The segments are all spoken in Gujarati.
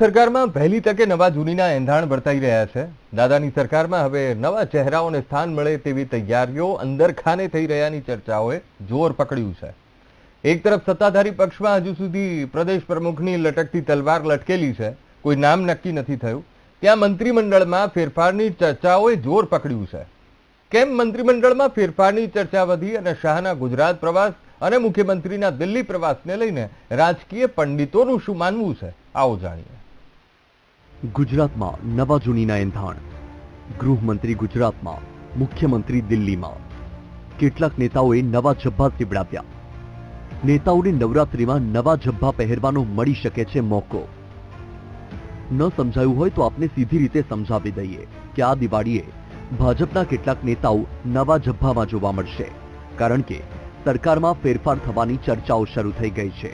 સરકારમાં વહેલી તકે નવા જૂનીના એંધાણ વર્તાઈ રહ્યા છે. દાદાની સરકારમાં હવે નવા ચહેરાઓને સ્થાન મળે તેવી તૈયારીઓ અંદર ખાને થઈ રહ્યાની ચર્ચાઓએ જોર પકડ્યું છે. એક તરફ સત્તાધારી પક્ષમાં હજુ સુધી પ્રદેશ પ્રમુખની લટકતી તલવાર લટકેલી છે. કોઈ નામ નક્કી નથી થયું. ત્યાં મંત્રીમંડળમાં ફેરફારની ચર્ચાઓએ જોર પકડ્યું છે. કેમ મંત્રીમંડળમાં ફેરફારની ચર્ચા વધી અને શાહના ગુજરાત પ્રવાસ અને મુખ્યમંત્રીના દિલ્હી પ્રવાસને લઈને રાજકીય પંડિતોનું શું માનવું છે? આવો જાણીએ. ગુજરાતમાં નવા જૂનીના એંધાણ. ગૃહમંત્રી ગુજરાતમાં, મુખ્યમંત્રી દિલ્હીમાં. કેટલાક નેતાઓએ નવા જબ્બા સીવડાવ્યા નેતાઓને નવરાત્રિમાં નવા જબ્બા પહેરવાનો મળી શકે છે મોકો. ન સમજાયું હોય તો આપને સીધી રીતે સમજાવી દઈએ કે આ દિવાળીએ ભાજપના કેટલાક નેતાઓ નવા જબ્બામાં જોવા મળશે. કારણ કે સરકારમાં ફેરફાર થવાની ચર્ચાઓ શરૂ થઈ ગઈ છે.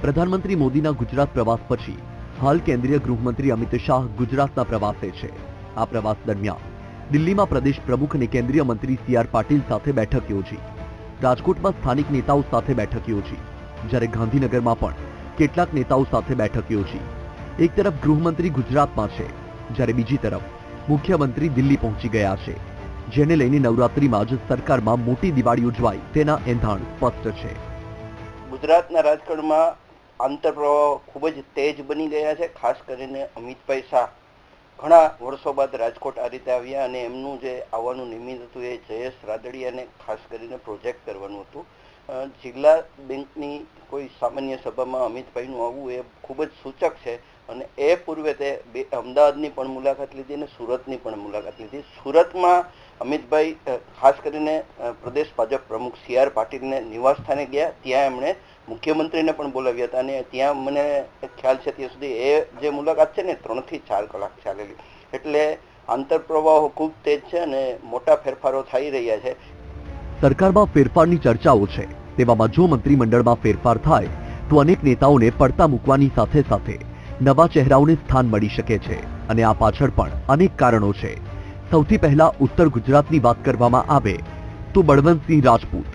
પ્રધાનમંત્રી મોદીના ગુજરાત પ્રવાસ પછી હાલ કેન્દ્રીય ગૃહમંત્રી અમિત શાહ ગુજરાતના પ્રવાસે છે. આ પ્રવાસ દરમિયાન દિલ્હીમાં પ્રદેશ પ્રમુખ અને કેન્દ્રીય મંત્રી સી આર પાટીલ સાથે બેઠક યોજી. રાજકોટમાં સ્થાનિક નેતાઓ સાથે બેઠક યોજી. જ્યારે ગાંધીનગરમાં પણ કેટલાક નેતાઓ સાથે બેઠક યોજી. એક તરફ ગૃહમંત્રી ગુજરાતમાં છે, જ્યારે બીજી તરફ મુખ્યમંત્રી દિલ્હી પહોંચી ગયા છે. જેને લઈને નવરાત્રીમાં જ સરકારમાં મોટી દિવાળી ઉજવાય તેના એંધાણ સ્પષ્ટ છે. ગુજરાતના રાજકારણમાં આંતરપ્રવાહો ખૂબ જ તેજ બની ગયા છે, ખાસ કરીને અમિતભાઈ શાહ. ઘણા વર્ષો બાદ રાજકોટ આ રીતે આવ્યા અને એમનું જે આવવાનું નિમિત્ત હતું એ જયેશ રાદડિયાને ખાસ કરીને પ્રોજેક્ટ કરવાનું હતું. જિલ્લા બેંકની કોઈ સામાન્ય સભામાં અમિતભાઈનું આવવું એ ખૂબ જ સૂચક છે અને એ પૂર્વે તે બે, અમદાવાદની પણ મુલાકાત લીધી અને સુરતની પણ મુલાકાત લીધી. સુરતમાં અમિતભાઈ ખાસ કરીને પ્રદેશ ભાજપ પ્રમુખ સી આર પાટીલને નિવાસસ્થાને ગયા. ત્યાં એમણે મુખ્યમંત્રીને પણ બોલાવ્યા હતા અને ત્યાં મને ખ્યાલ છે ત્યાં સુધી એ જે મુલાકાત છે ને ત્રણથી ચાર કલાક ચાલેલી. એટલે આંતરપ્રવાહો ખૂબ તેજ છે અને મોટા ફેરફારો થઈ રહ્યા છે. સરકારમાં ફેરફારની ચર્ચાઓ છે. તેવામાં જો મંત્રીમંડળમાં ફેરફાર થાય, તો અનેક નેતાઓને પડતા મૂકવાની સાથે સાથે નવા ચહેરાઓને સ્થાન મળી શકે છે. અને આ પાછળ પણ અનેક કારણો છે. સૌથી પહેલા ઉત્તર ગુજરાતની વાત કરવામાં આવે, તો બળવંતસિંહ રાજપૂત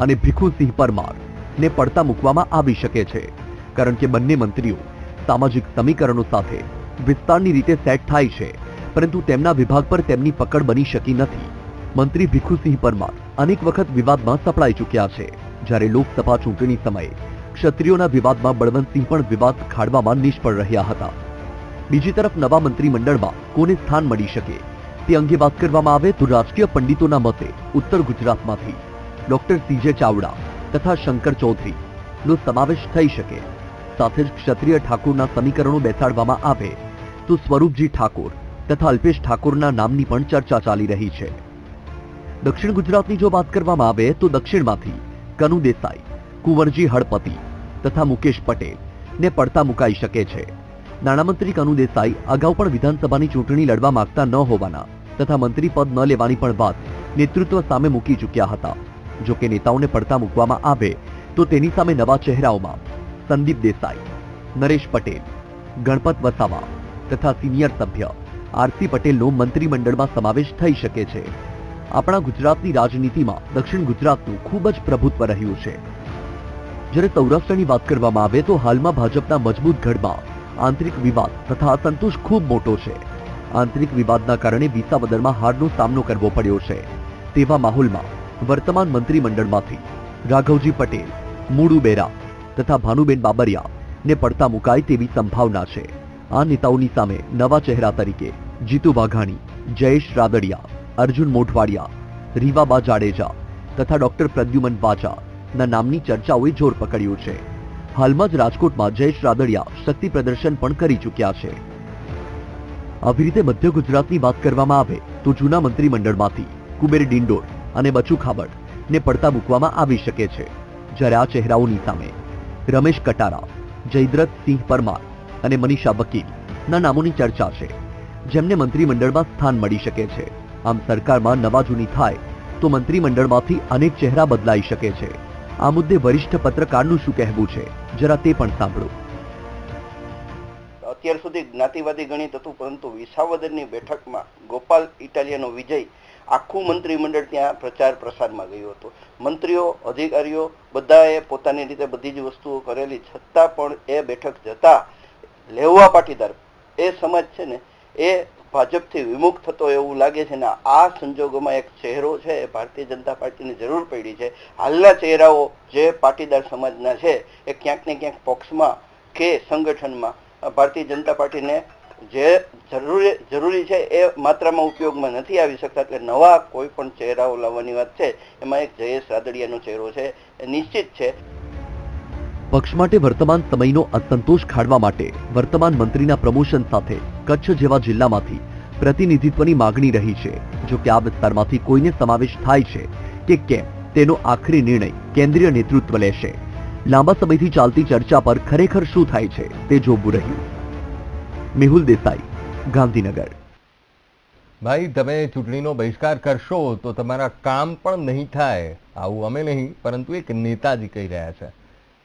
અને ભીખુસિંહ પરમાર. ને પડતા મૂકવામાં આવી શકે છે. કારણ કે બંને મંત્રીઓ સામાજિક સમીકરણો સાથે વિસ્તારની રીતે સેટ થાય છે, પરંતુ તેમના વિભાગ પર તેમની પકડ બની શકી નથી. મંત્રી ભીખુસિંહ પરમાર અનેક વખત વિવાદમાં સપડાઈ ચૂક્યા છે. જ્યારે લોકસભા ચૂંટણી સમયે ક્ષત્રિયોના વિવાદમાં બળવંતસિંહ પણ વિવાદ ખાડવામાં નિષ્ફળ રહ્યા હતા. બીજી તરફ નવા મંત્રીમંડળમાં કોને સ્થાન મળી શકે? તે અંગે વાત કરવામાં આવે તો રાજકીય પંડિતોના મતે ઉત્તર ગુજરાતમાંથી ડોક્ટર સીજે ચાવડા તથા શંકર ચૌધરી. નો સમાવેશ થઈ શકે. સાથે જ ક્ષત્રિય ઠાકોરના સમીકરણો બેસાડવામાં આવે, તો સ્વરૂપજી ઠાકોર તથા અલ્પેશ ઠાકોરના નામની પણ ચર્ચા ચાલી રહી છે. દક્ષિણ ગુજરાતની જો વાત કરવામાં આવે, તો દક્ષિણમાંથી કનુ દેસાઈ, કુંવરજી હળપતિ તથા મુકેશ પટેલ ને પડતા મુકાઈ શકે છે. નાણામંત્રી કનુ દેસાઈ અગાઉ પણ વિધાનસભાની ચૂંટણી લડવા માંગતા ન હોવાના તથા મંત્રી પદ ન લેવાની પણ વાત નેતૃત્વ સામે મૂકી ચૂક્યા હતા. જો કે નેતાઓને પડતા મૂકવામાં આવે, તો તેની સામે નવા ચહેરાઓમાં સંદીપ દેસાઈ, નરેશ પટેલ, ગણપત વસાવા તથા સિનિયર સભ્ય આરસી પટેલનો મંત્રીમંડળમાં સમાવેશ થઈ શકે છે. આપણા ગુજરાતની રાજનીતિમાં દક્ષિણ ગુજરાતનું ખૂબ જ પ્રભુત્વ રહ્યું છે. જ્યારે સૌરાષ્ટ્રની વાત કરવામાં આવે, તો હાલમાં ભાજપના મજબૂત ગઢમાં આંતરિક વિવાદ તથા અસંતોષ ખૂબ મોટો છે. આંતરિક વિવાદના કારણે વિસાવદરમાં હારનો સામનો કરવો પડ્યો છે. તેવા માહોલમાં વર્તમાન મંત્રીમંડળમાંથી રાઘવજી પટેલ, મૂળુ બેરા તથા ભાનુબેન બાબરિયા ને પડતા મુકાય તેવી સંભાવના છે. આ નેતાઓની સામે નવા ચહેરા તરીકે જીતુ વાઘાણી, જયેશ રાદડિયા, અર્જુન મોઢવાડિયા, રીવાબા જાડેજા તથા ડોક્ટર પ્રદ્યુમન ના નામની ચર્ચાઓએ જોર પકડ્યું છે. હાલમાં જ રાજકોટમાં જયેશ રાદડિયા શક્તિ પ્રદર્શન પણ કરી ચૂક્યા છે. આવી રીતે મધ્ય ગુજરાતની વાત કરવામાં આવે તો જૂના મંત્રીમંડળમાંથી કુબેર ડિંડોર અને બચુ ખાબડ ને પડતા મૂકવામાં આવી શકે છે. જ્યારે આ ચહેરાઓની સામે રમેશ કટારા, જયદ્રથ સિંહ પરમાર અને મનીષા વકીલ ના નામોની ચર્ચા છે, જેમને મંત્રીમંડળમાં સ્થાન મળી શકે છે. આમ સરકારમાં નવા જૂની થાય તો મંત્રીમંડળમાંથી અનેક ચહેરા બદલાઈ શકે છે. આ મુદ્દે વરિષ્ઠ પત્રકારનું શું કહેવું છે? જરા તે પણ સાંભળો. અત્યાર સુધી જ્ઞાતિવાદી ગણિત હતું, પરંતુ વિસાવદરની બેઠકમાં ગોપાલ ઇટાલિયાનો વિજય આખું મંત્રીમંડળ ત્યાં પ્રચાર પ્રસારમાં ગયું હતું. મંત્રીઓ, અધિકારીઓ બધાએ પોતાની રીતે બધી જ વસ્તુઓ કરેલી, છતાં પણ એ બેઠક જતા લેવા પાટીદાર, એ સમાજ છે ને, એ ભાજપથી વિમુખ થતો એવું લાગે છે ને, આ સંજોગોમાં એક ચહેરો છે, એ ભારતીય જનતા પાર્ટીની જરૂર પડી છે. હાલના ચહેરાઓ જે પાટીદાર સમાજના છે, એ ક્યાંક ને ક્યાંક પક્ષમાં કે સંગઠનમાં ભારતીય જનતા પાર્ટીને જે જરૂરી જરૂરી છે એ માત્રામાં ઉપયોગમાં નથી આવી શકતા, એટલે નવા કોઈ પણ ચહેરાઓ લાવવાની વાત છે. એમાં એક જયેશ રાદડિયાનો ચહેરો છે, એ નિશ્ચિત છે. પક્ષ માટે વર્તમાન સમયનો અસંતોષ ખાડવા માટે વર્તમાન મંત્રીના પ્રમોશન સાથે કચ્છ જેવા જિલ્લામાંથી પ્રતિનિધિત્વની માગણી રહી છે. જો કે આ વિસ્તારમાંથી કોઈને સમાવેશ થાય છે કે કેમ, તેનો આખરી નિર્ણય કેન્દ્રીય નેતૃત્વ લેશે. લાંબા સમયથી ચાલતી ચર્ચા પર ખરેખર શું થાય છે તે જોવું રહ્યું. મેહુલ દેસાઈ, ગાંધીનગર. ભાઈ, તમે ચૂંટણીનો બહિષ્કાર કરશો તો તમારા કામ પણ નહીં થાય. આવું અમે નહીં, પરંતુ એક નેતાજી કહી રહ્યા છે.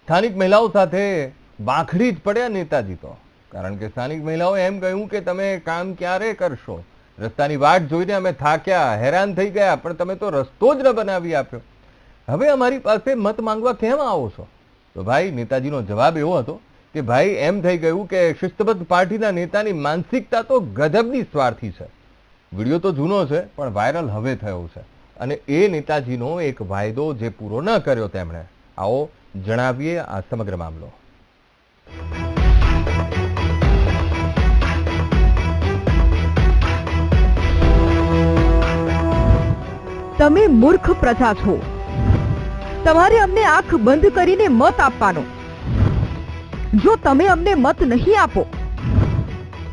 સ્થાનિક મહિલાઓ સાથે બાખડી જ પડ્યા નેતાજી તો. કારણ કે સ્થાનિક મહિલાઓએ એમ કહ્યું કે તમે કામ ક્યારે કરશો? રસ્તાની વાટ જોઈને અમે થાક્યા, હેરાન થઈ ગયા, પણ તમે તો રસ્તો જ ન બનાવી આપ્યો. હવે અમારી પાસે મત માંગવા કેમ આવો છો? તો ભાઈ, નેતાજીનો જવાબ એવો હતો કે ભાઈ, એમ થઈ ગયું કે શિસ્તબદ્ધ પાર્ટીના નેતાની માનસિકતા તો ગજબની સ્વાર્થી છે. વીડિયો તો જૂનો છે, પણ વાયરલ હવે થયો છે. અને એ નેતાજીનો એક વાયદો જે પૂરો ન કર્યો તેમણે, આવો જણાવીએ આ સમગ્ર મામલો. તમે મૂર્ખ પ્રજા છો. તમારે અમને આંખ બંધ કરીને મત આપવાનો. જો તમે અમને મત નહીં આપો,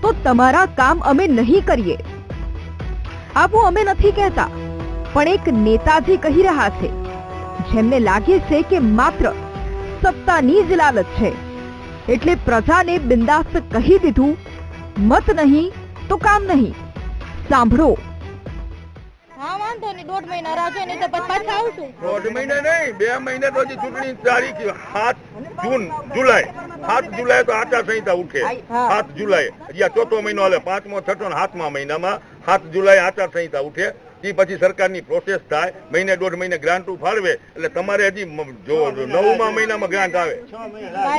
તો તમારા કામ અમે નહીં કરીએ. આવું અમે નથી કહેતા, પણ એક નેતાજી કહી રહ્યા છે, જેમને લાગે છે કે માત્ર સત્તાની જ લાલચ છે. એટલે પ્રજાને બિંદાસ્ત કહી દીધું, મત નહીં તો કામ નહીં. સાંભળો. હા વાંધો નહીં દોઢ મહિના રાહ જોઈને તો પછી પાછા આવશું દોઢ મહિને નહીં બે મહિને તો હજી ચૂંટણી તારીખ સાત જૂન જુલાઈ. સાત જુલાઈ તો આચારસંહિતા ઉઠે. સાત જુલાઈ હજી ચોથો મહિનો હાલે. પાંચમો છઠ્ઠો ને સાતમા મહિનામાં સાત જુલાઈ આચારસંહિતા ઉઠે. એ પછી સરકારની પ્રોસેસ થાય. મહિને દોઢ મહિને ગ્રાન્ટ ફાળવે એટલે તમારે હજી જો નવમા મહિનામાં ગ્રાન્ટ આવે.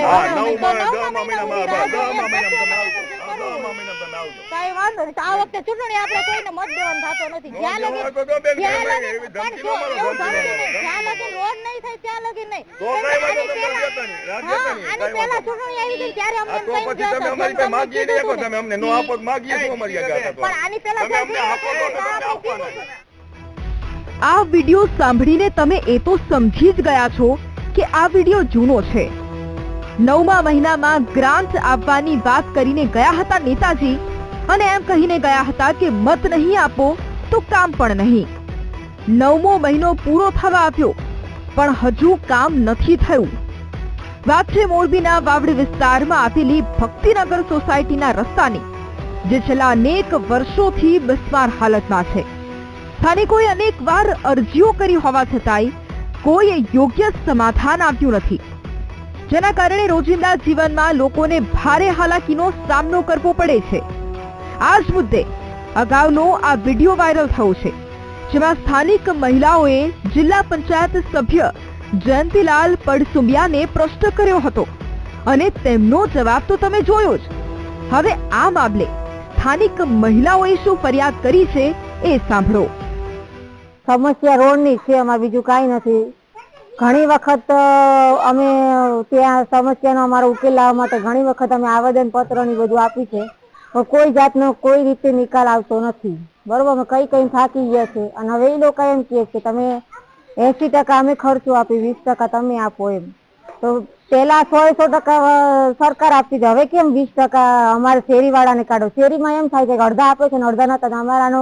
હા નવમા દસમા મહિનામાં દસમા મહિનામાં કાંઈ વાંધો નહીં. આ વખતે ચૂંટણી આપણે કોઈને મત દેવાનો થતો નથી. જ્યાં લગી જ્યાં લગી પણ જો એવું ધમકી. નહીં. જ્યાં લગી રોડ નહીં થાય ત્યાં લગી નહીં. આની વાંધો નહીં, પહેલા- ચૂંટણી આવી ગઈ ત્યારે અમને એમ તમે અમારી પાસે માગીએ નહીં, હતું તમે અમને નો આપો માગીએ શું અમારી આગળ હતા પણ આની પહેલા તમે અમને આપો તો આપણે તમને કીધું આ વિડિયો સાંભળીને તમે એ તો સમજી જ ગયા છો કે આ વિડિયો જૂનો છે. નવમા મહિનામાં ગ્રાન્ટ આપવાની વાત કરીને ગયા હતા નેતાજી અને એમ કહીને ગયા હતા કે મત નહીં આપો તો કામ પણ નહીં. નવમો મહિનો પૂરો થવા આવ્યો, પણ હજુ કામ નથી થયું. વાત છે મોરબીના વાવડી વિસ્તારમાં આવેલી ભક્તિનગર સોસાયટીના રસ્તાની, જે છેલ્લા અનેક વર્ષોથી બિસ્માર હાલતમાં છે. સ્થાનિકોએ અનેક વાર અરજીઓ કરી હોવા છતાંય કોઈ યોગ્ય સમાધાન આપ્યું નથી. જેના કારણે રોજિંદા જીવનમાં લોકોને ભારે હાલાકીનો સામનો કરવો પડે છે. આ જ મુદ્દે અગાઉનો આ વીડિયો વાયરલ થયો છે, જેમાં સ્થાનિક મહિલાઓએ જિલ્લા પંચાયત સભ્ય જયંતિલાલ પડસુમિયાને પ્રશ્ન કર્યો હતો અને તેમનો જવાબ તો તમે જોયો જ. હવે આ મામલે સ્થાનિક મહિલાઓએ શું ફરિયાદ કરી છે એ સાંભળો. સમસ્યા રોડની છે અમારે બીજું કાંઈ નથી. ઘણી વખત અમે ત્યાં સમસ્યાનો અમારો ઉકેલ લાવવા માટે ઘણી વખત અમે આવેદન પત્ર ને બધું આપ્યું છે. પણ કોઈ જાતનો કોઈ રીતે નિકાલ આવતો નથી. બરોબર, અમે કઈ કઈ થાકી ગયા છે. અને હવે એ લોકો એમ કહે છે, તમે એસી ટકા અમે ખર્ચો આપી, વીસ ટકા તમે આપો એમ. તો પેલા સો સો ટકા સરકાર આપતી હતી. હવે કેમ વીસ ટકા અમારે શેરીવાળાને કાઢો? શેરીમાં એમ થાય છે કે અડધા આપે છે ને અડધા નતા. અમારાનો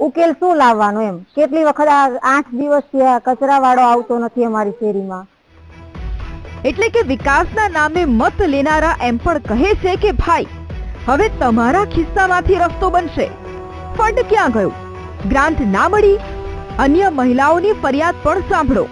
ઉકેલ શું લાવવાનો એમ? કેટલી વખત આ આઠ દિવસથી આ કચરાવાળો આવતો નથી અમારી શેરીમાં? એટલે કે વિકાસના નામે મત લેનારા એમ પણ કહે છે કે ભાઈ, હવે તમારા ખિસ્સામાંથી રસ્તો બનશે. ફંડ ક્યાં ગયું? ગ્રાન્ટ ના મળી? અન્ય મહિલાઓની ફરિયાદ પણ સાંભળો.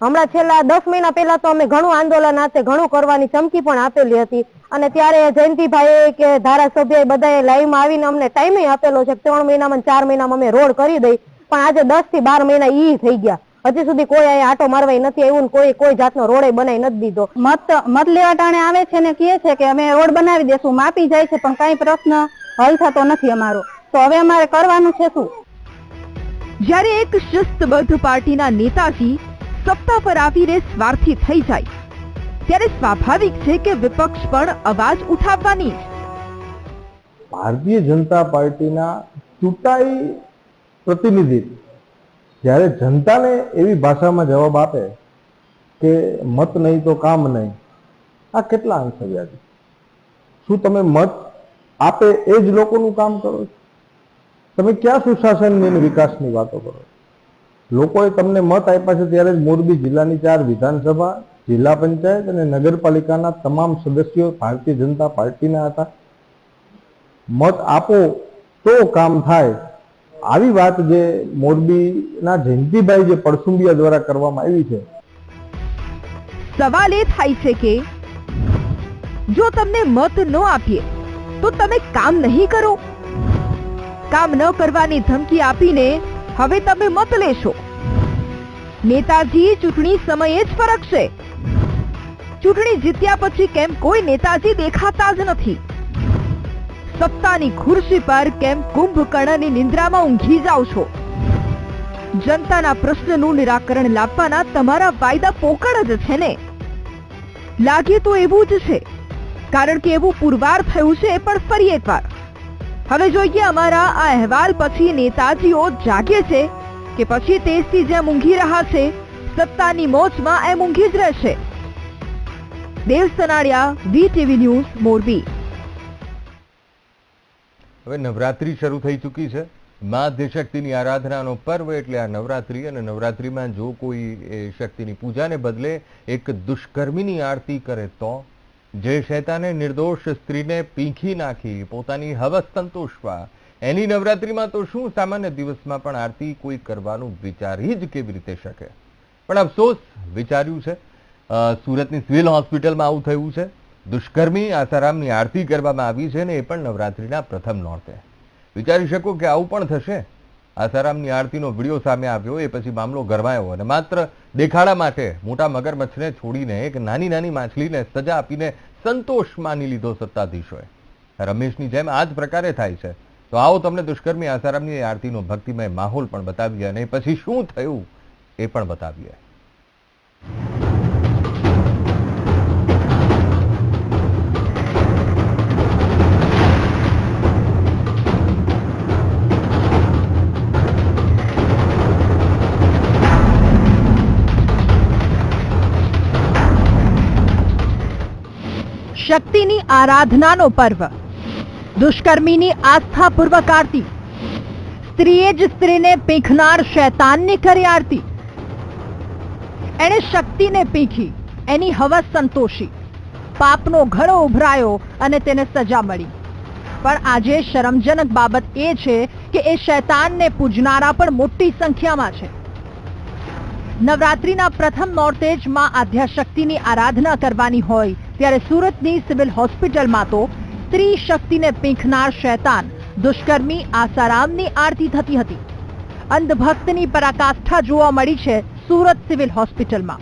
હમણાં છેલ્લા દસ મહિના પહેલા તો અમે ઘણું આંદોલન હાથે ઘણું કરવાની ચમકી પણ આપેલી હતી. અને ત્યારે જયંતિભાઈ કે ધારાસભ્ય બધાએ લાઈવમાં આવીને અમને ટાઈમે આપેલો છે. ત્રણ મહિનામાં ચાર મહિનામાં અમે રોડ કરી દઈ. પણ આજે દસથી બાર મહિના ઈ થઈ ગયા. હજી સુધી કોઈ અહીંયા આટો મારવાય નથી આવ્યું કોઈ કોઈ જાતનો રોડે બનાવી નથી દીધો. મત મત લેવા ટાણે આવે છે ને કહે છે કે અમે રોડ બનાવી દેશું માપી જાય છે પણ કઈ પ્રશ્ન હલ થતો નથી અમારો. તો હવે અમારે કરવાનું છે શું? જ્યારે એક શિસ્તબદ્ધ પાર્ટીના નેતાજી સત્તા પર આવીને સ્વાર્થી થઈ જાય. ત્યારે સ્વાભાવિક છે કે વિપક્ષ પણ અવાજ ઉઠાવવાની ભારતીય જનતા પાર્ટીના ચૂંટાઈ પ્રતિનિધિ જ્યારે જનતાને એવી ભાષામાં જવાબ આપે કે મત નહીં તો કામ નહીં, આ કેટલા અંશે વ્યાજબી શું તમે મત આપે એ જ લોકોનું કામ કરો છો? તમે ક્યાં સુશાસનની વિકાસની વાતો કરો છો? લોકોએ તમને મત આપ્યા છે ત્યારે જ મોરબી જિલ્લાની ચાર વિધાનસભા, જિલ્લા પંચાયત અને નગરપાલિકાના તમામ સદસ્યો ભારતીય જનતા પાર્ટીના હતા. મત આપો તો કામ થાય. આવી વાત જે મોરબીના જયંતિભાઈ જે પરસુંબિયા દ્વારા કરવામાં આવી છે. સવાલ એ થાય છે કે, જો તમને મત ન આપીએ, તો તમે કામ નહીં કરો. કામ ન કરવાની ધમકી આપીને હવે તમે મત લેશો. નેતાજી, ચૂંટણી સમયે જ ફરકશે. ચૂંટણી જીત્યા પછી કેમ કોઈ નેતાજી દેખાતા જ નથી? સત્તાની ખુરશી પર કેમ કુંભકર્ણની નિંદ્રામાં ઊંઘી જાઓ છો? જનતાના પ્રશ્નનું નિરાકરણ લાવવાના તમારા વાયદા પોકળ જ છે ને? લાગે તો એવું જ છે. કારણ કે એવું પુરવાર થયું છે, પણ ફરી એકવાર. હવે જોઈએ અમારા આ અહેવાલ પછી નેતાજીઓ જાગે છે કે પછી તેજથી જેમ ઊંઘી રહ્યા છે સત્તાની મોજમાં એમ ઊંઘી જ રહેશે. Dev Sanadiya VTV news, Morbi. હવે નવરાત્રી શરૂ થઈ ચૂકી છે. મા આદ્યશક્તિની આરાધનાનો પર્વ એટલે આ નવરાત્રિ અને નવરાત્રિમાં જો કોઈ શક્તિની પૂજાને બદલે એક દુષ્કર્મીની આરતી કરે તો? જે શૈતાને નિર્દોષ સ્ત્રીને પીંખી નાખી, પોતાની હવસ સંતોષવા. એની નવરાત્રીમાં તો શું સામાન્ય દિવસમાં પણ આરતી કોઈ કરવાનું વિચારી જ કેવી રીતે શકે? પણ અફસોસ, વિચાર્યું છે. સુરતની સિવિલ હોસ્પિટલમાં આવું થયું છે. દુષ્કર્મી આસારામની આરતી કરવામાં આવી છે ને એ પણ નવરાત્રીના પ્રથમ નોરતે. વિચારી શકો કે આવું પણ થશે? આસારામની આરતીનો વીડિયો સામે આવ્યો, એ પછી મામલો ગરમાયો અને માત્ર દેખાડા માટે મોટા મગરમચ્છને છોડીને એક નાની નાની માછલીને સજા આપીને સંતોષ માની લીધો સત્તાધીશોએ. રમેશની જેમ આ જ પ્રકારે થાય છે. તો આવો તમને દુષ્કર્મી આસારામની આરતીનો ભક્તિમય માહોલ પણ બતાવીએ અને પછી શું થયું એ પણ બતાવીએ. શક્તિની આરાધનાનો પર્વ. દુષ્કર્મીની આસ્થાપૂર્વક આરતી. સ્ત્રીએ જ સ્ત્રીને પીંખનાર શૈતાનની કરી આરતી. એણે શક્તિને પીંખી, એની હવસ સંતોષી. પાપનો ઘડો ઉભરાયો અને તેને સજા મળી. પણ આજે શરમજનક બાબત એ છે કે એ શૈતાનને પૂજનારા પણ મોટી સંખ્યામાં છે. નવરાત્રિના પ્રથમ નોર્તેજમાં આધ્યાશક્તિની આરાધના કરવાની હોય ત્યારે સુરતની સિવિલ હોસ્પિટલમાં તો સ્ત્રી શક્તિને પીંખનાર શૈતાન, દુષ્કર્મી આસારામની આરતી થતી હતી. અંધભક્તની પરાકાષ્ઠા જોવા મળી છે સુરત સિવિલ હોસ્પિટલમાં.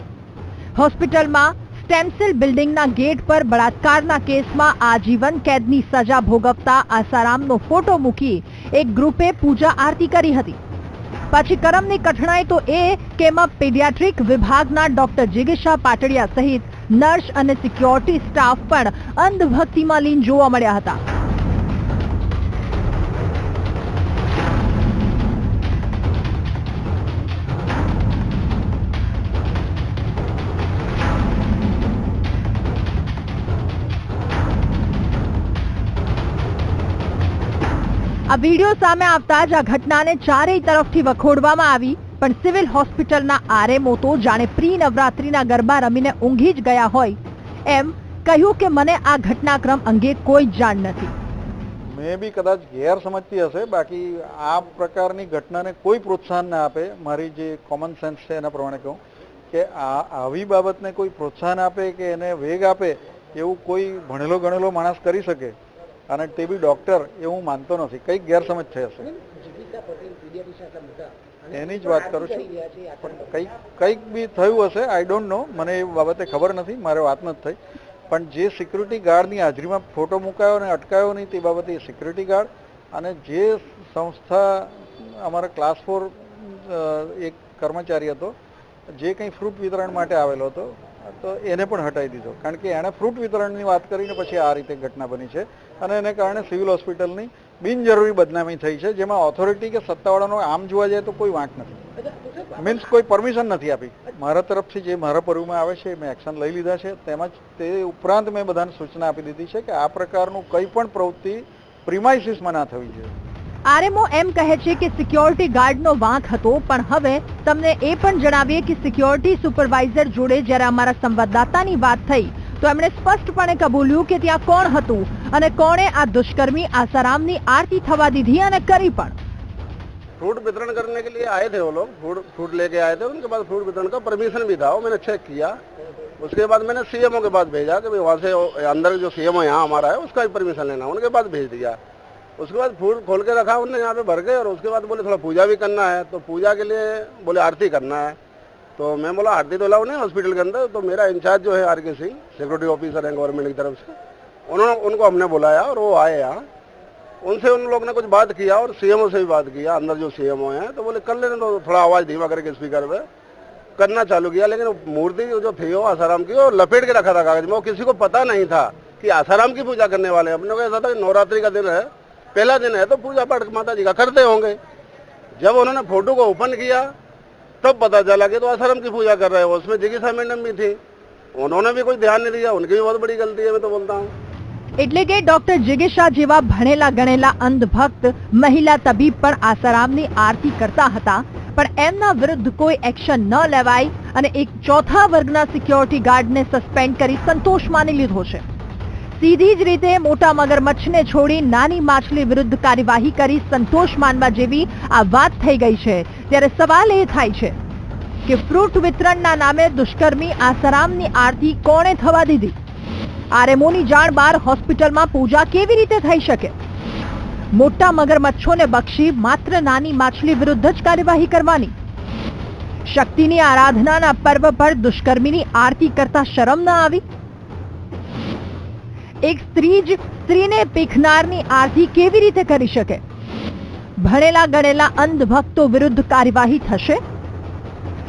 હોસ્પિટલમાં સ્ટેમસેલ બિલ્ડિંગના ગેટ પર બળાત્કારના કેસમાં આજીવન કેદની સજા ભોગવતા આસારામનો ફોટો મૂકી એક ગ્રુપે પૂજા આરતી કરી હતી. પછી કરમની કઠણાઈ તો એ કે એમાં પીડિયાટ્રિક વિભાગના ડોક્ટર જિગીશા પાટડિયા સહિત નર્સ અને સિક્યોરિટી સ્ટાફ પણ અંધભક્તિમાં લીન જોવા મળ્યા હતા. આ વીડિયો સામે આવતા જ આ ઘટનાને ચારેય તરફથી વખોડવામાં આવી. પણ સિવિલ હોસ્પિટલના આરએમઓ તો જાણે પ્રી નવરાત્રીના ગરબા રમીને ઊંઘી જ ગયા હોય એમ કહ્યું કે મને આ ઘટનાક્રમ અંગે કોઈ જાણ નથી. મેં બી કદાચ ગેર સમજતી હશે બાકી આ પ્રકારની ઘટનાને કોઈ પ્રોત્સાહન ના આપે. મારી જે કોમન સેન્સ છે એના પ્રમાણે કહું કે આ આવી બાબતને કોઈ પ્રોત્સાહન આપે કે એને વેગ આપે એવું કોઈ ભણેલો ગણેલો માણસ કરી શકે. અને તે બી ડોક્ટર એવું હું માનતો નથી. કંઈક ગેરસમજ થઈ હશે. એની જ વાત કરું છું. પણ કંઈક કંઈક બી થયું હશે આઈ ડોન્ટ નો મને એ બાબતે ખબર નથી મારે વાત નથી થઈ. પણ જે સિક્યુરિટી ગાર્ડની હાજરીમાં ફોટો મુકાયો અને અટકાયો નહીં તે બાબતે સિક્યુરિટી ગાર્ડ અને જે સંસ્થા અમારા ક્લાસ ફોર એક કર્મચારી હતો જે કંઈ ફ્રૂટ વિતરણ માટે આવેલો હતો તો એને પણ હટાવી દીધો. કારણ કે એણે ફ્રૂટ વિતરણની વાત કરીને પછી આ રીતે ઘટના બની છે. અને એને કારણે સિવિલ હોસ્પિટલની બિનજરૂરી બદનામી થઈ છે, જેમાં ઓથોરિટી કે સત્તાવાળાનો આમ જોવા જાય તો કોઈ વાંક નથી. મીન્સ કોઈ પરમિશન નથી આપી. મારા તરફથી જે મારા પરુમાં આવે છે, મેં એક્શન લઈ લીધા છે, તેમજ તે ઉપરાંત મેં બધાને સૂચના આપી દીધી છે કે આ પ્રકારનું કંઈ પણ પ્રવૃત્તિ પ્રિમાઇસીસમાં ના થવી જોઈએ. આરએમઓ એમ કહે છે કે સિક્યોરિટી ગાર્ડનો વાંક હતો, પણ હવે તમને એ પણ જણાવીએ કે સિક્યોરિટી સુપરવાઇઝર જોડે જ્યારે અમારા સંવાદદાતાની વાત થઈ તો એમણે સ્પષ્ટપણે કબૂલ્યું કે ત્યાં કોણ હતું અને કોણે આ દુષ્કર્મી આસારામની આરતી થવા દીધી અને કરી પણ फ्रूट वितरण करने के लिए आए थे वो लोग फ्रूट फ्रूट लेके आए थे उनके पास फ्रूट वितरण का परमिशन भी था वो मैंने चेक किया उसके बाद मैंने सीएमओ के पास भेजा कि भाई वहाँ से अंदर जो सीएमओ यहाँ हमारा है उसका भी परमिशन लेना उनके पास भेज दिया उसके बाद फ्रूट खोल के रखा उनने यहाँ पे भर के और उसके बाद बोले थोड़ा पूजा भी करना है तो पूजा के लिए बोले आरती करना है तो मैं बोला आरती तो अलाउ नहीं हॉस्पिटल के अंदर। तो मेरा इंचार्ज जो है R K Singh security officer है गवर्नमेंट की तरफ़ से, उन्होंने, उनको हमने बुलाया और वो आए यहाँ। उनसे उन लोग ने कुछ बात किया और सीएमओ से भी बात किया, अंदर जो सीएमओ हैं तो बोले, कर लेने तो थोड़ा आवाज़ धीमा करके स्पीकर पे। करना चालू किया, लेकिन मूर्ति जो थी वो आसाराम की, वो लपेट के रखा था कागज़ में। वो किसी को पता नहीं था कि आसाराम की पूजा करने वाले हैं। अपने को ऐसा था कि नवरात्रि का दिन है, पहला दिन है तो पूजा पाठ माता जी का करते होंगे। जब उन्होंने फ़ोटो को ओपन किया तब पता चला कि तो आसाराम की पूजा कर रहे हो उसमें जिगिसा मैडम भी थी उन्होंने भी कोई ध्यान नहीं दिया उनकी भी बहुत बड़ी गलती है मैं तो बोलता हूँ એટલે કે ડોક્ટર જિગીશા જેવા ભણેલા ગણેલા અંધભક્ત મહિલા તબીબ પણ આસારામની આરતી કરતા હતા પણ એમના વિરુદ્ધ કોઈ એક્શન ન લેવાય અને એક ચોથા વર્ગના સિક્યોરિટી ગાર્ડને સસ્પેન્ડ કરી સંતોષ માની લીધો છે સીધી જ રીતે મોટા મગરમચ્છને છોડી નાની માછલી વિરુદ્ધ કાર્યવાહી કરી સંતોષ માનવા જેવી આ વાત થઈ ગઈ છે. ત્યારે સવાલ એ થાય છે કે ફ્રૂટ વિતરણના નામે દુષ્કર્મી આસારામની આરતી કોણે થવા દીધી? આરએમઓની જાણ બાર હોસ્પિટલમાં પૂજા કેવી રીતે થઈ શકે? મોટા મગરમચ્છોને બક્ષી માત્ર નાની માછલી વિરુદ્ધ જ કાર્યવાહી કરવાની? શક્તિની આરાધનાના પર્વ પર દુષ્કર્મીની આરતી કરતા શરમ ન આવી? એક સ્ત્રી જ સ્ત્રીને પીખનારની આરતી કેવી રીતે કરી શકે? ભણેલા ગણેલા અંધભક્તો વિરુદ્ધ કાર્યવાહી થશે?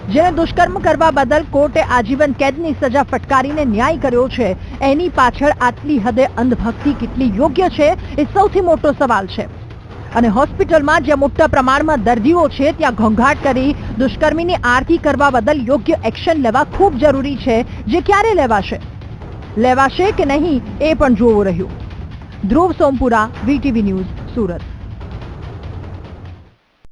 જેને દુષ્કર્મ કરવા બદલ કોર્ટે આજીવન કેદની સજા ફટકારીને ન્યાય કર્યો છે, એની પાછળ આટલી હદે અંધભક્તિ કેટલી યોગ્ય છે એ સૌથી મોટો સવાલ છે. અને હોસ્પિટલમાં જ્યાં મોટા પ્રમાણમાં દર્દીઓ છે, ત્યાં ઘોંઘાટ કરી દુષ્કર્મીની આરતી કરવા બદલ યોગ્ય એક્શન લેવા ખૂબ જરૂરી છે, જે ક્યારે લેવાશે? લેવાશે કે નહીં એ પણ જોવું રહ્યું. Dhruv Sompura VTV news Surat.